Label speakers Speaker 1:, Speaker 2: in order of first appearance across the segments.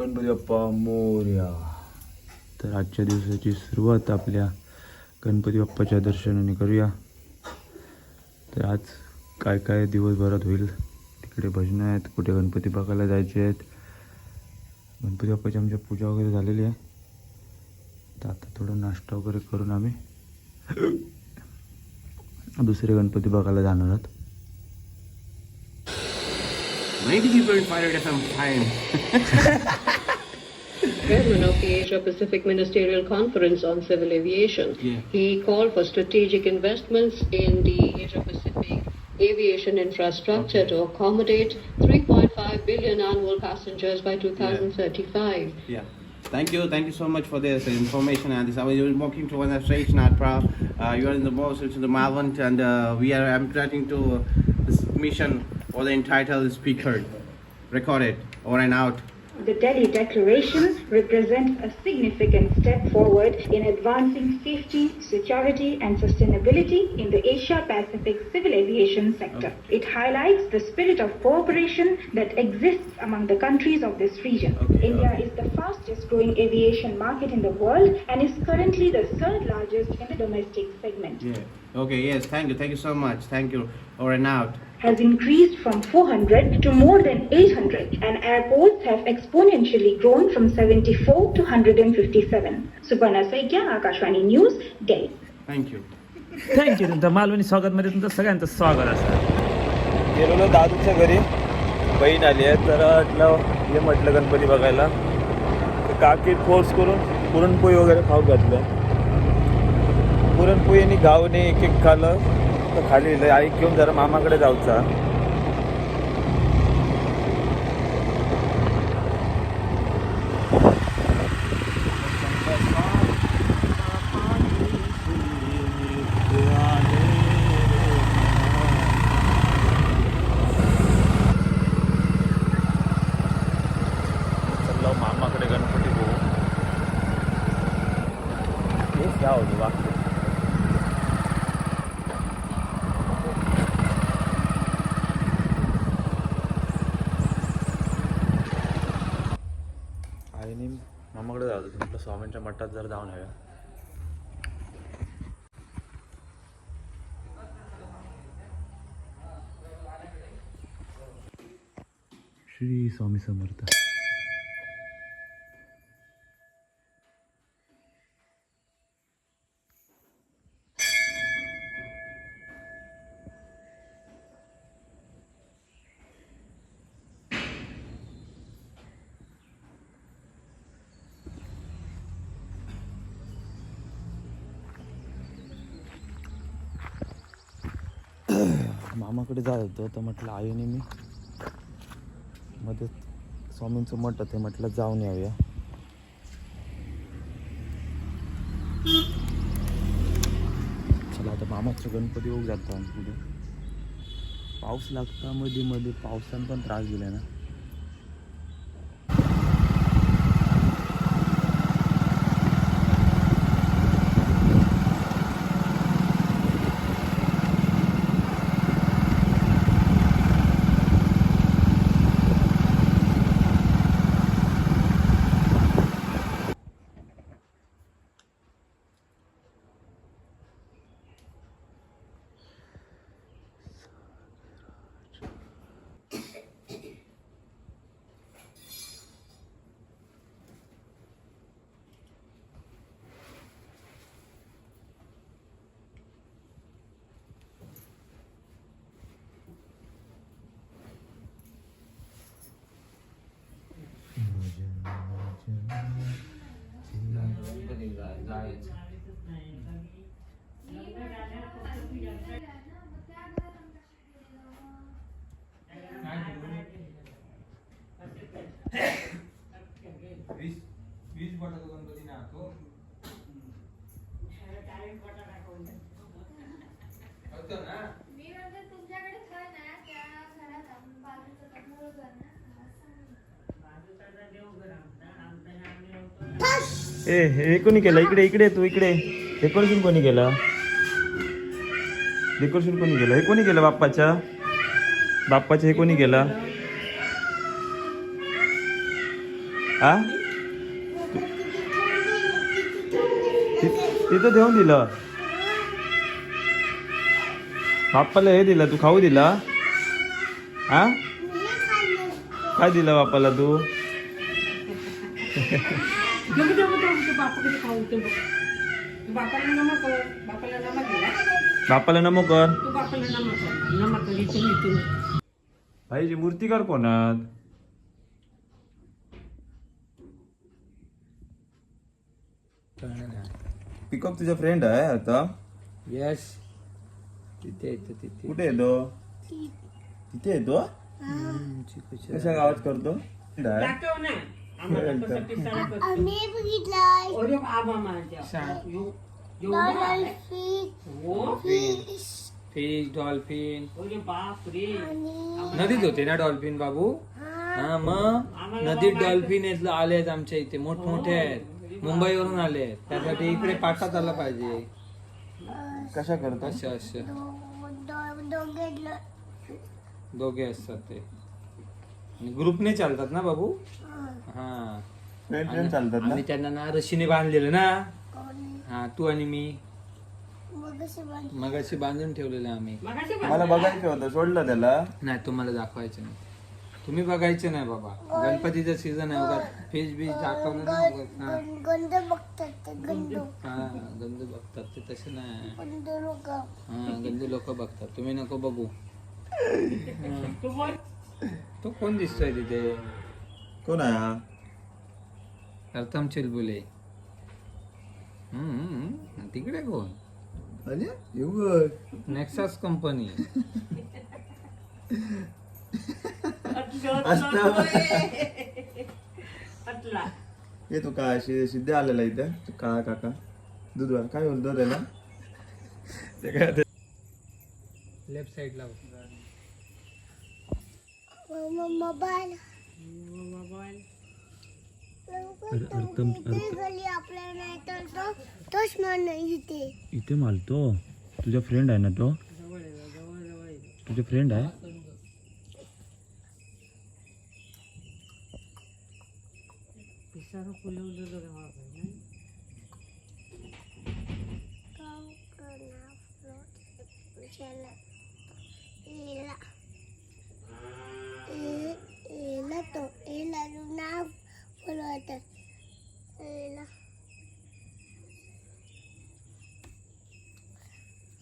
Speaker 1: गणपती बाप्पा मोर्या. तर आजच्या दिवसाची सुरुवात आपल्या गणपती बाप्पाच्या दर्शनाने करूया. तर आज काय काय दिवसभरात होईल? तिकडे भजनं आहेत कुठे गणपती बघायला जायचे आहेत. गणपती बाप्पाची आमच्या पूजा वगैरे झालेली आहे. तर आता थोडं नाश्ता वगैरे करून आम्ही दुसरे गणपती बघायला जाणार आहोत.
Speaker 2: 93.5 FM fine.
Speaker 3: chairman of the Asia Pacific Ministerial Conference on Civil Aviation.
Speaker 2: Yeah.
Speaker 3: He called for strategic investments in the Asia Pacific aviation infrastructure to accommodate 3.5 billion annual passengers by 2035.
Speaker 2: Yeah. Thank you, thank you so much for this information and this. I was walking to one station at Pra. Uh, you are in the boss, it's in the Malvern, and uh, we are. I'm trying to uh, this mission or the entitled speaker, record it over and out.
Speaker 4: The Delhi Declaration represents a significant step forward in advancing safety, security, and sustainability in the Asia Pacific civil aviation sector. It highlights the spirit of cooperation that exists among the countries of this region.
Speaker 2: Okay,
Speaker 4: India
Speaker 2: okay.
Speaker 4: is the fastest growing aviation market in the world and is currently the third largest in the domestic segment.
Speaker 2: Yeah. Okay. Yes. Thank you. Thank you so much. Thank you. Over and out.
Speaker 4: Has increased from 400 to more than 800 and airports have exponentially grown from 74 to 157. Suparna Saikya, Akashwani News, Delhi.
Speaker 2: Thank you.
Speaker 5: Thank you तुमचं मालवणी स्वागतमध्ये तुमचं सगळ्यांचं स्वागत असतं.
Speaker 1: गेलेलो दादूच्या घरी. बहीण आली आहे. तर म्हटलं हे म्हटलं गणपती बघायला. तर काकी फोर्स करून पुरणपोळी वगैरे खाऊ घातलं. पुरणपोळीनी गावने एक एक खाल्लं. तर खाली लिहिलं, आई घेऊन जरा मामाकडे जाऊचा चाललो मामाकडे गणपती बघू हेच घ्या होतं वाक्य आईने मामाकडे जाऊ होतं म्हटलं स्वामींच्या मठात जर जाऊन हव्या श्री स्वामी समर्थ. मामाकडे जात होतो तर म्हटलं आईने मी मध्ये स्वामींचं मठ ते म्हटलं जाऊन यावया चला आता मामाचं गणपती होऊ जातो आणि पुढे. पाऊस लागता मध्ये मध्ये पावसानं पण त्रास दिला ना.
Speaker 6: मी म्हणते तुमच्याकडे घर ना त्या घरात आपण बाजूचं कमळ घर ना
Speaker 1: ए हे कोणी केलं? इकडे इकडे तू इकडे. डेकोरेशन कोणी केलं? डेकोरेशन कोणी केलं? हे कोणी केलं बाप्पाच्या बाप्पाचं हे कोणी केलं? आ? तिथं ठेवून दिलं. बाप्पाला हे दिलं तू खाऊ दिला? हा काय दिलं बाप्पाला तू? बाप्पाला नमो कर. भाईची मूर्तिकार कोणात? पिकअप तुझा फ्रेंड आहे आता.
Speaker 7: यस तिथे येतो तिथे.
Speaker 1: कुठे येतो तिथे. येतो कशा गावात करतो? Friend आहे?
Speaker 8: आम्ही बघितलाय. फिश
Speaker 7: फिश डॉल्फिन नदीत होते ना डॉल्फिन बाबू? हा. मग? नदीत डॉल्फिन येत आलेत आमच्या इथे मोठमोठे आहेत. मुंबईवरून आले आहेत. त्यासाठी इकडे पाठात आला पाहिजे.
Speaker 1: कशा करतो
Speaker 7: असं असं
Speaker 8: दोघे
Speaker 7: दोघे असतात ते. ग्रुपने चालतात ना बाबू? हा.
Speaker 1: फ्रेंड फ्रेंड चालतात ना.
Speaker 7: आम्ही त्यांना ना रशीने बांधलेलं ना? हा तू आणि मी. मगाशी बांधून ठेवलेलं आम्ही.
Speaker 1: मला बघायचं होतं सोडलं त्याला.
Speaker 7: नाही तुम्हाला दाखवायचं नाही. तुम्ही बघायचं नाही बाबा. गणपतीचा सीझन आहे उगाच. फिश बीच दाखवलं ना उगाच. हा.
Speaker 8: गंध बघतात ते गंध.
Speaker 7: हा गंदू बघतात ते तसे नाही.
Speaker 8: गंध लोक.
Speaker 7: हा गंदू लोक बघतात. तुम्ही नको बघू. तो कोण दिसतोय तिथे?
Speaker 1: कोण आहे हा?
Speaker 7: प्रथम चिलबुले. हम्म. तिकडे कोण?
Speaker 1: अरे येऊ
Speaker 7: नेक्सास कंपनी
Speaker 1: ये तू काय सिद्धे आलेला इथं. तू काळा काका. दूध वाला. काय बोलतो त्याला? ते काय ते-
Speaker 7: लेफ्ट साइडला
Speaker 8: मोबाईल. आपल्याला नाही तर तो तोच मान इथे.
Speaker 1: इथे मालतो तुझा फ्रेंड आहे ना तो? तुझा फ्रेंड आहे?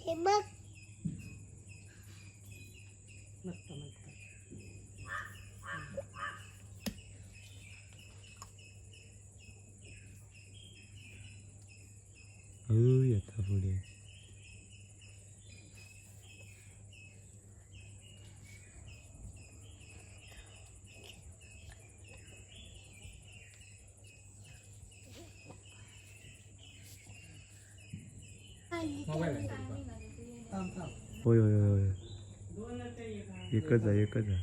Speaker 8: हे बघ
Speaker 1: हो येता पुढे होय होय होय होय. एकच आहे एकच आहे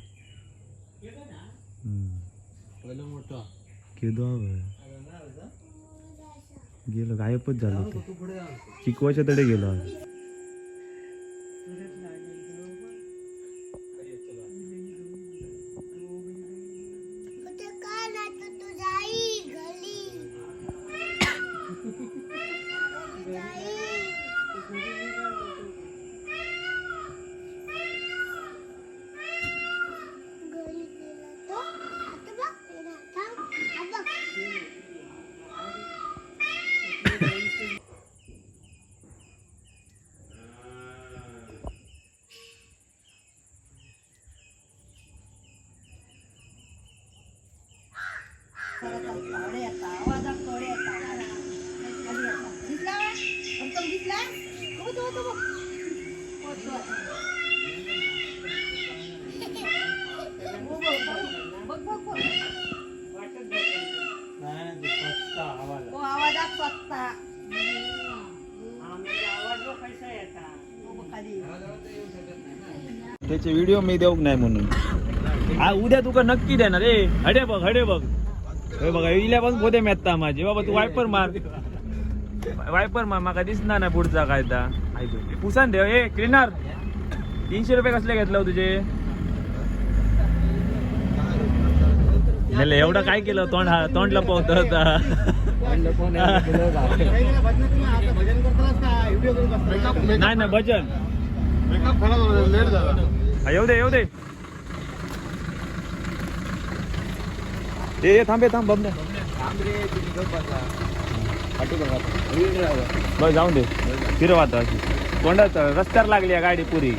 Speaker 1: केदो गेलो गायबच झालो तो चिकवाच्या तडे गेलो त्याचे व्हिडिओ मी देऊ नाही म्हणून. हा उद्या तुका नक्की देणार रे हडे बघ हडे बघ. हे बघा इल्यापासून पोते मेत्ता माझे. बाबा तू वायपर मार. वायपर मार माका दिसणार नाही पुढचा कायदा. पुसान देव ए क्लिनर. तीनशे रुपये कसले घेतलं हो तुझे? एवढं काय केलं? तोंड हा तोंड लपवत होता नाही ना भजन. हा, येऊ दे येऊ दे. ये ए, थांबे थांब बघ बघ जाऊन दे. फिरव आता. रस्त्यावर लागली आहे गाडी पुरी.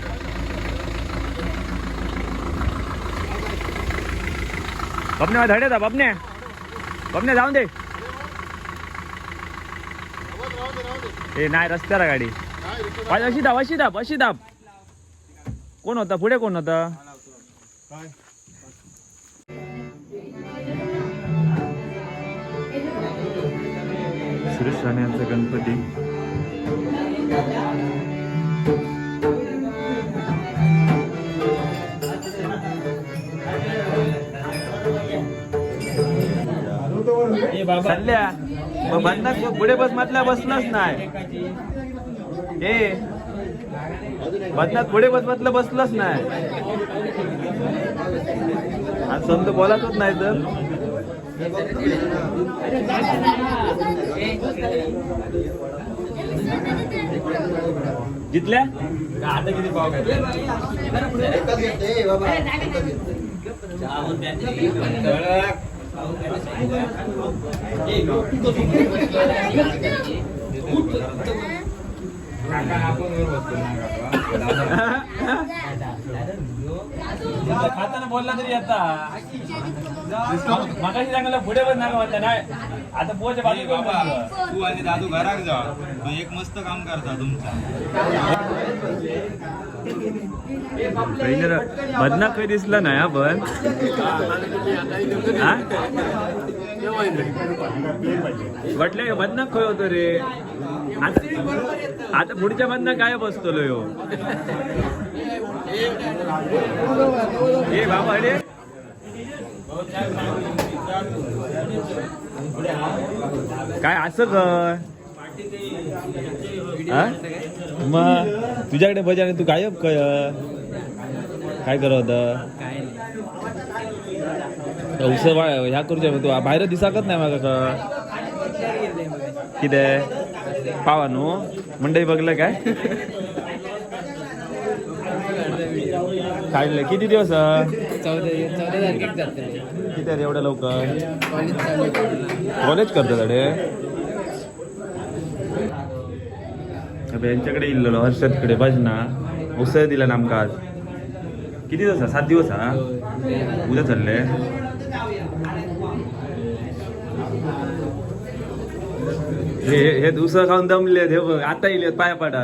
Speaker 1: बबने धडे जा बबने. बबने जाऊन दे. ए नाही रस्त्याला गाडी. अशी दाब अशी दाब अशी दाब. कोण होता? पुढे कोण होता? सुरेश राणे यांचा गणपती. मग बंधनात पुढे बस म्हटल्या बसलाच नाही. ए बदनात पुढे बस बसलंच नाही. आणि समजा बोलातच नाही तर. जितल्या आता किती पाव खाताना बोलला तरी आता मगाशी पुढे पण नका म्हणता नाही. आता पोचे बाजू
Speaker 9: बाबा तू आणि दादू घराक जा. तो एक मस्त काम करता तुमचा.
Speaker 1: बदना काही दिसलं नाही हा पण हा? म्हटलं हे बदना खय होतो रे. आता पुढच्या बदना काय बसतो यो? ए बाबा अरे. काय असं कर मग तुझ्याकडे भजन तू गायब काय काय करत होता ह्या करूच्या तू बाहेर दिसाकत नाही माझा किती? पावा न्हू मंडई बघलं काय? काढलं. किती दिवस किती आहे एवढ्या लवकर? कॉलेज करतात अडे यांच्याकडे इल्लो हर्षदकडे. भजना उसळ दिला ना आमका आज. किती दिवस हा? सात दिवस हा? उद्या चालले. हे हे दुसरं खाऊन दमले हे बघ आता येईल पाया पाडा